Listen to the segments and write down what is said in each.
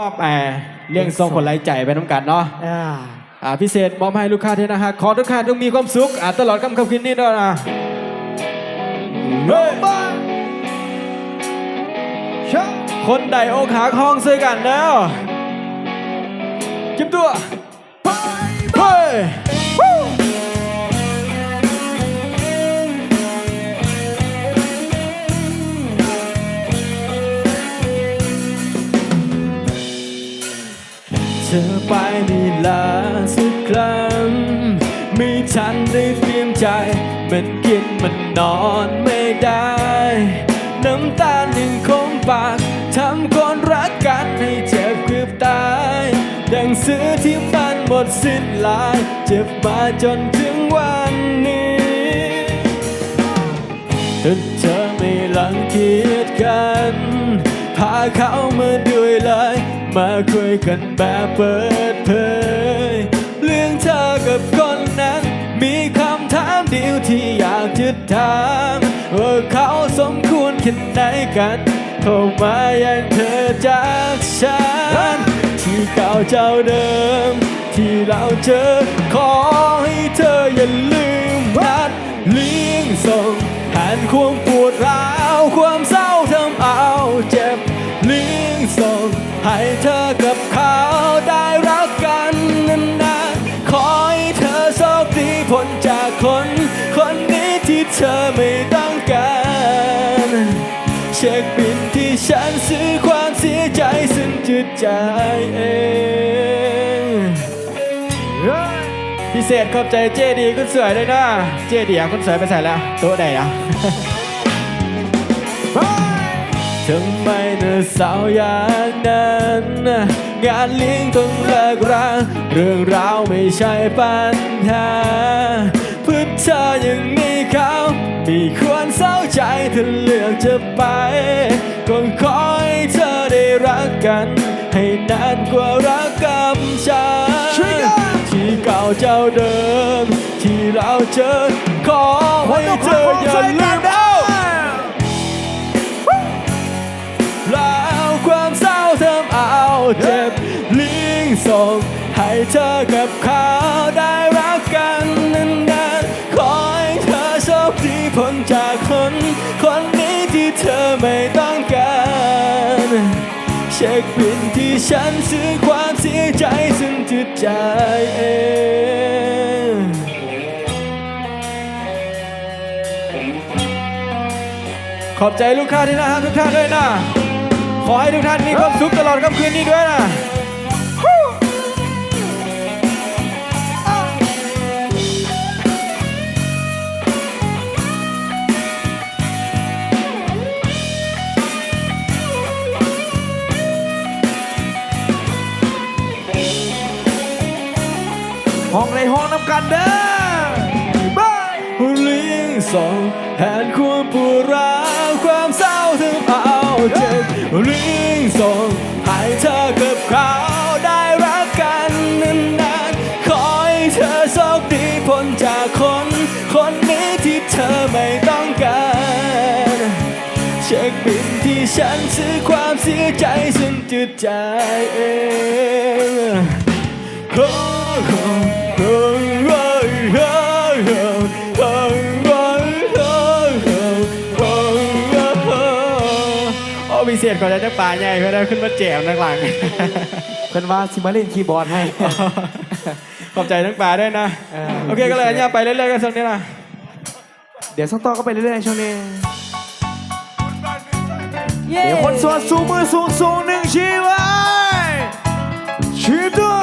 มอบแอร์เลี้ยงทรงคนไร้ใจไปน้ำกันเนาะอ่าอ่าพิเศษมอบให้ลูกค้าที่นะฮะขอทุกท่านต้องมีความสุขอ่าตลอดค่ำคืนนี้ด้วยนะเฮ้ยบ้าชาคนใดอกหักห้องซื้อกันแล้วจิ้มตัวเฮ้ย ธอไปนี่ลาสักครั้ง ไม่ทันได้เตรียมใจ มันกินมันนอนไม่ได้ น้ำตาลยังคงปากทำคนรักกันให้เจ็บเกือบตายดังเสือที่มันหมดสิ้นลาย เจ็บมาจนถึงวันนี้ถ้าเธอไม่รังเกียจกัน พาเขามาด้วยเลย มาคุยกันแบบเปิดเผยเรื่องเธอกับคนนั้น มีคำถามเดียวที่อยากจะถามว่าเขาสมควรแค่ไหนกันเข้ามาอย่างเธอจากฉันที่เก่าเจ้าเดิม ที่เราเจอขอให้เธออย่าลืมนัดเลี้ยงส่งแทนความปวดร้าวความเศร้าทำเอา ให้เธอกับเขาได้รักกันนานๆขอให้เธอโชคดีพ้นจากคน คนนี้ที่เธอไม่ต้องการ เช็คบินที่ฉันซื้อความเสียใจซึ่งจิตใจเองพิเศษขอบใจเจดีคุณสวยเลยนะ เจดีอะคุณสวยไปใส่แล้วโต๊ะไหนอะ ทำไมเธอสาวอย่างนั้นงานเลี้ยงต้องเลิกราเรื่องราวไม่ใช่ปัญหาเพื่อเธอยังมีเขาไม่ควรเศร้าใจถ้าเลือกจะไปก็ขอให้เธอได้รักกัน ให้นานกว่ารักกับฉันที่เก่าเจ้าเดิม ที่เราเจอขอให้เธออย่าลืม เธอกับเขาได้รักกันนานๆขอให้เธอโชคดีพ้นจากคนคนนี้ที่เธอไม่ต้องการ เช็คบินที่ฉันซื้อความเสียใจซึ่งจิตใจเองขอบใจลูกค้าที่น่ารักทุกท่านด้วยนะ ขอให้ทุกท่านมีความสุขตลอดค่ำคืนนี้ด้วยนะ ห้องในห้องน้ำกันเด้อบายเลี้ยงส่งแทนความปวดร้าวความเศร้าทำเอาเจ็บเลี้ยงส่งให้เธอกับเขาได้รักกันนานๆขอให้เธอโชคดีพ้นจากคน คนนี้ที่เธอไม่ต้องการ เช็คบินที่ฉันซื้อความเสียใจซึ่งจิตใจเองโอ้ โหโอ้โหโอ้โหโอ้โหโอ้โหโอ้โหโอ้พิเศษก่อนจะได้ป่าใหญ่ก็ได้ขึ้นมาแจมนักหลังเพื่อนว่าซิมาเล่นคีย์บอร์ดให้ ขอบใจทั้งป่าด้วยนะเออโอเคก็เลยเนี่ยไปเรื่อยๆกันสักนิดนะเดี๋ยวสักต่อก็ไปเรื่อยๆช่วงนี้เดี๋ยวคนสวดสูงมือสูงสูงหนึ่งชีไว้ชี้ตัว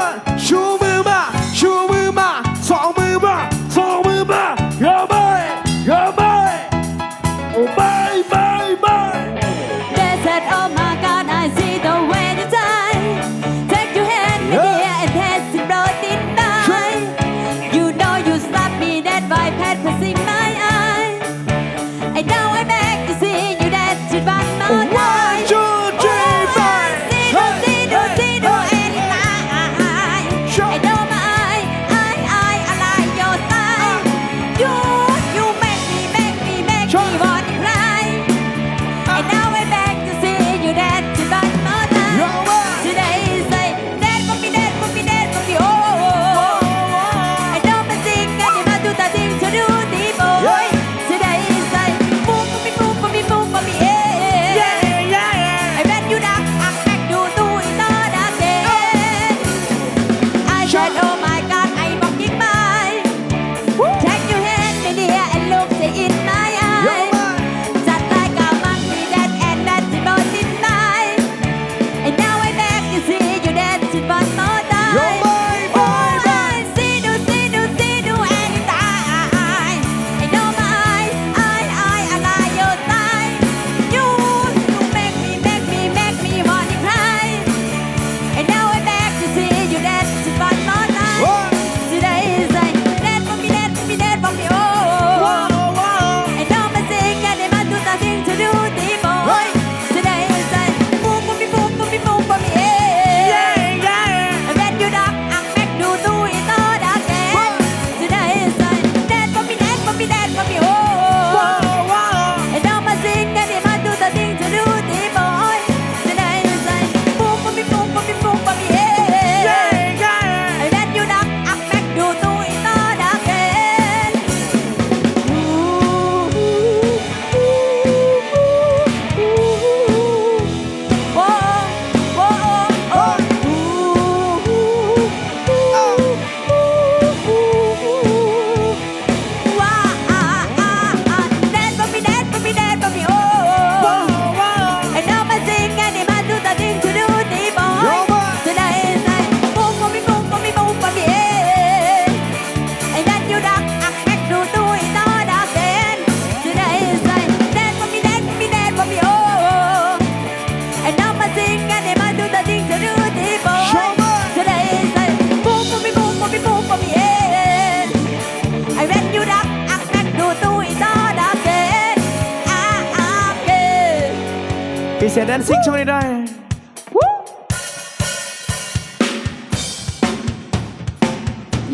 นซิ่งช่วงนี้ด้วย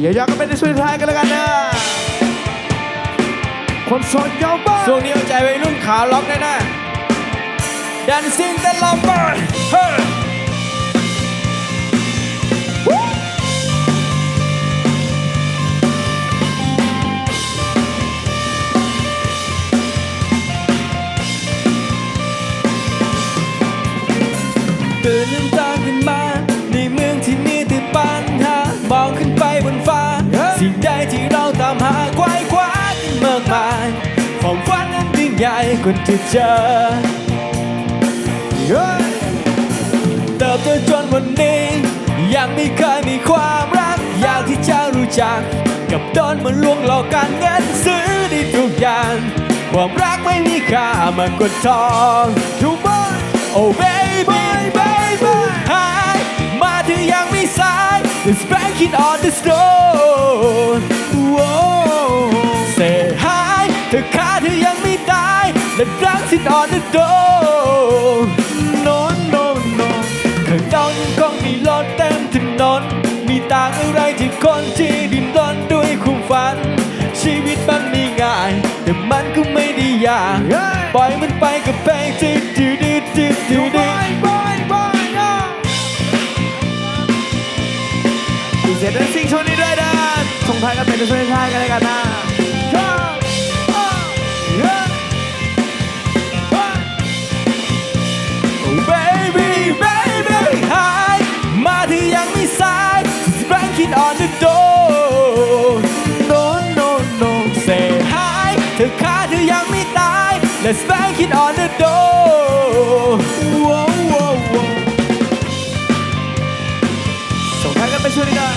อย่ายอกันเป็นในช่วงท้ายกันแล้วกันนะ คนโสดยาวบ้าช่วงนี้เอาใจวัยรุ่นขาล็อกแน่ๆดันซิงเต้นลำบา หาควายคว้ากันมากมายความฝันนั้นยิ่งใหญ่กว่าที่เจอเติบโตจนวันนี้ ยังไม่เคยมีความรัก อยากที่จะรู้จัก กับโดนมันลวงหลอกการเงินซื้อได้ทุกอย่างความรักไม่มีค่ามากกว่าทองทุกบ้าน Oh baby baby hi มาถึงยังไม่สาย It's breaking on the stone Let dancing on the door No no no ข้างนอกยังคงมีรถเต็มถนนมีต่างอะไรที่คนที่ดิ้นรนด้วยความฝัน ชีวิตมันไม่ง่าย แต่มันก็ไม่ได้ยากปล่อยมันไปกับเพลงที่ดื้อดื้อดื้อดื้อดื้อบายบายนะมีเสียงแดนซิ่งช่วงนี้ด้วยนะส่งท้ายกันเป็นในช่วงท้ายกันแล้วกันนะ Let's bang it on the door Whoa, whoa, whoa. ส่งท้ายกันเป็นช่วงนี้ได้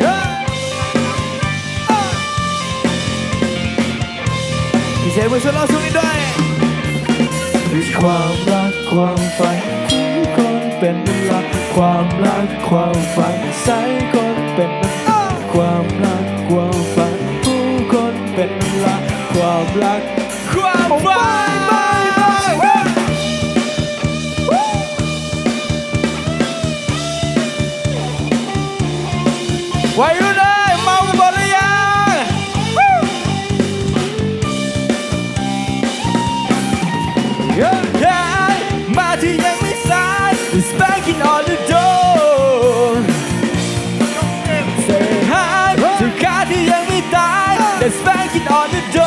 เฮ้ยอ่ามีเสียงมือช่วยเราช่วงนี้ด้วยคือความรักความฝันคนเป็นเวลาความรักความฝันใส่คนเป็นความรักความฝัน ความรัก ความฝันวัยรุ่นเอ้ยเมากันหมดหรือยัง Yeah, มาที่ยังไม่สาย It's banging on the door Say hi ถึงขาที่ยังไม่ตาย Let's banging on the door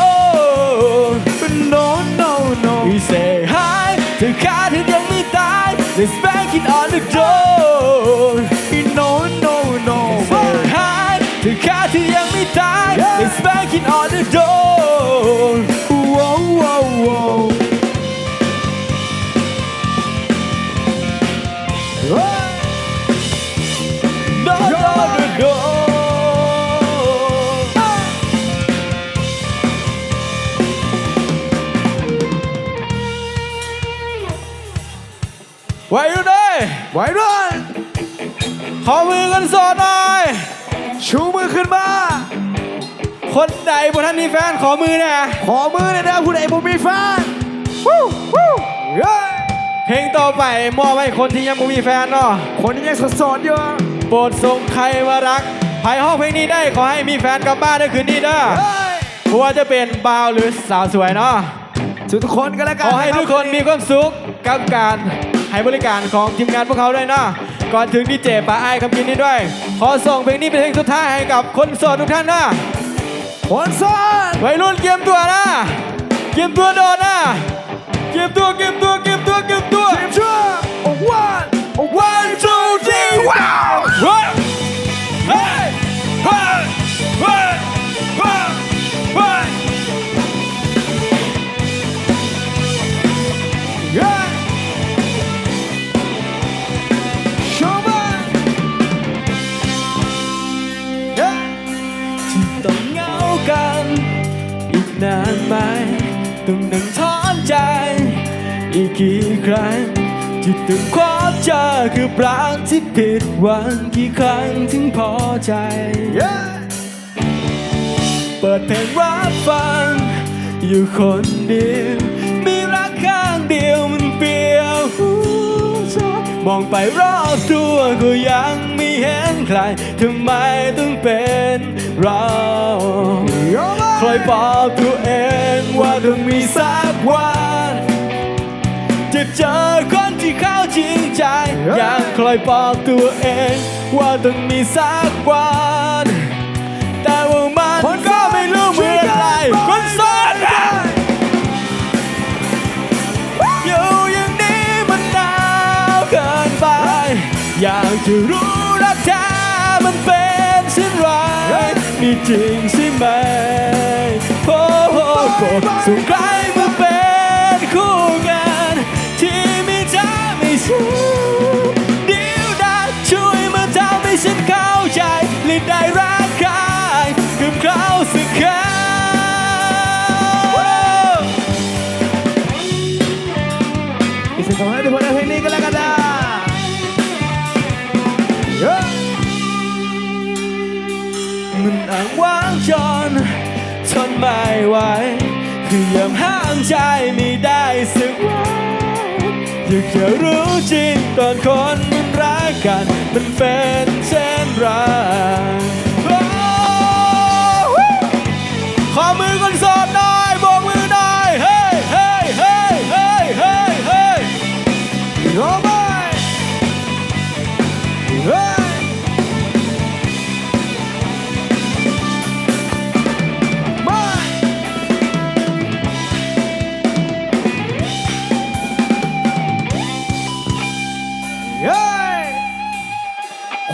า วยไว้ด้วยขอมือกันสดหน่อย ชูมือขึ้นมา คนใดบนท่านมีแฟนขอมือหนะขอมือเลยนะผู้ใดบ่มีแฟนวู้วู้เฮ้ยเพลงต่อไปมอบให้คนที่ยังไม่มีแฟนเนาะคนที่ยังโสดๆอยู่โปรดส่งใครมารักภายห้องเพลงนี้ได้ขอให้มีแฟนกลับบ้านในคืนนี้เด้อเฮ้ยเพราะว่าจะเป็นบ่าวหรือสาวสวยเนาะทุกคนก็แล้วกัขนอให้ทุกคนมีความสุขกับการ ให้บริการของทีมงานพวกเขาด้วยนะก่อนถึงดีเจป้าไอ้คำกินนี้ด้วย ขอส่งเพลงนี้เป็นเพลงสุดท้ายให้กับคนโสดทุกท่านนะคนโสดวัยรุ่นเกียมตัวนะเกียมตัวโดนนะเกียมตัวเกียมตัวเกียมตัวเกียมตัวทีมชั่วโอ้วันโอ้ one two three ว้ ที่ต้องขอเจอคือปรางที่ผิดหวังกี่ครั้งถึงพอใจเฮ้ยเปิดเพลงรับฟัง อยู่คนเดียว มีรักข้างเดียวมันเปลี่ยวหัวใจมองไปรอบตัวก็ยังไม่เห็นใครทำไมต้องเป็นเราคอยบอกตัวเองว่าต้องมีสักวันจะเจอคน ที่เข้าจริงใจอยากคอยบอกตัวเอง ว่าต้องมีสักวัน แต่ว่ามันก็ไม่รู้เมื่อไหรคนโสดอะอยู่อย่างนี้มันหนาวเกินไป อยากจะรู้รักแท้มันเป็นเช่นไรนี่จริงใช่ไหมโอ้โหส่งใคร ไม่ไหวคือยังห้ามใจไม่ได้สักวันอยากจะรู้จริงตอนคนมันรักกัน มันเป็นเช่นไร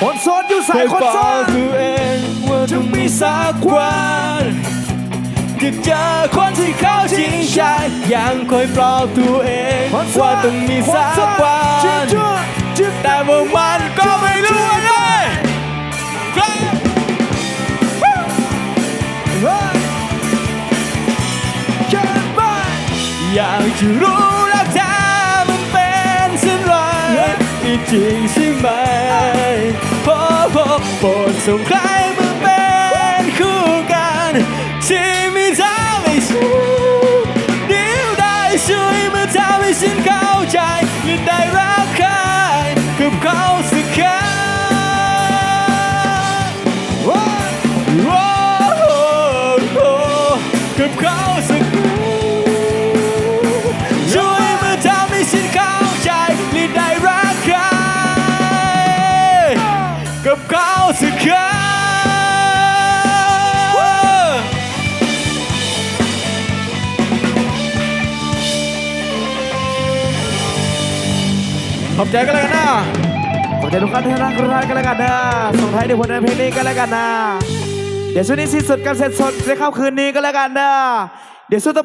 คนโสดอยู่สาเคยยคนบอโสกดตัวเองว่าต้องมีสักวันจะเจอคนที่เข้าจริงใจยังคอยปลอบตัวเองคนโสดว่าต้องมีสักวัจิ๊บนจิ๊บจิ๊บแต่ว่ามันก็ไม่รู้ว่าไงเฮ้ยเกินไปอยากจะรู้รักแท้มันเป็นเช่นไรนี่จริงใช่ไหมพอ พบโบใจกันแล้วกันนะขอบใจทุกท่านที่รักทุกท่านกันแล้วกันนะส่งท้ายด้วยผลงานเพลงนี้กันแล้วกันนะ เดี๋ยวช่วงนี้สิ้นสุดการเสร็จสดในค่ำคืนนี้ก็แล้วกันนะ เดี๋ยวช่วงต่อ